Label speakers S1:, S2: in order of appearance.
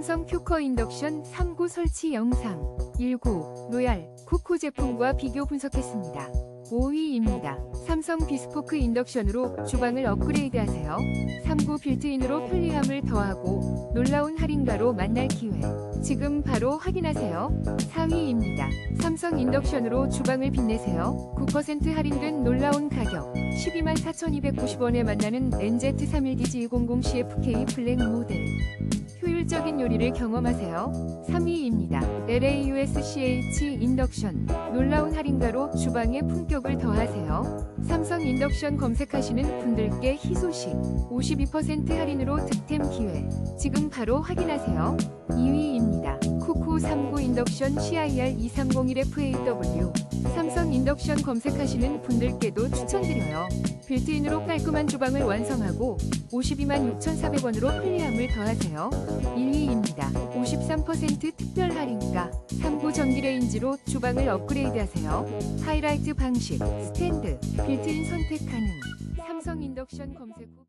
S1: 삼성 큐커 인덕션 3구 설치 영상 19 로얄 쿠코 제품과 비교 분석했습니다. 5위입니다. 삼성 비스포크 인덕션으로 주방을 업그레이드하세요. 3구 빌트인으로 편리함을 더하고 놀라운 할인가로 만날 기회. 지금 바로 확인하세요. 4위입니다. 삼성 인덕션으로 주방을 빛내세요. 9% 할인된 놀라운 가격. 12만 4,290원에 만나는 NZ31DG200CFK 블랙 모델. 효율적인 요리를 경험하세요. 3위입니다. LAUSCH 인덕션. 놀라운 할인가로 주방의 품격을 더하세요. 삼성 인덕션 검색하시는 분들께 희소식. 52% 할인으로 득템 기회. 지금 바로 확인하세요. 2위입니다. 쿠쿠 39 인덕션 CIR 230-FAW. 삼성 인덕션 검색하시는 분들께도 추천드려요. 빌트인으로 깔끔한 주방을 완성하고 52만 6,400원으로 편리함을 더하세요. 1위입니다. 53% 특별 할인가 3구 전기레인지로 주방을 업그레이드하세요. 하이라이트 방식, 스탠드, 빌트인 선택 가능. 삼성 인덕션 검색 후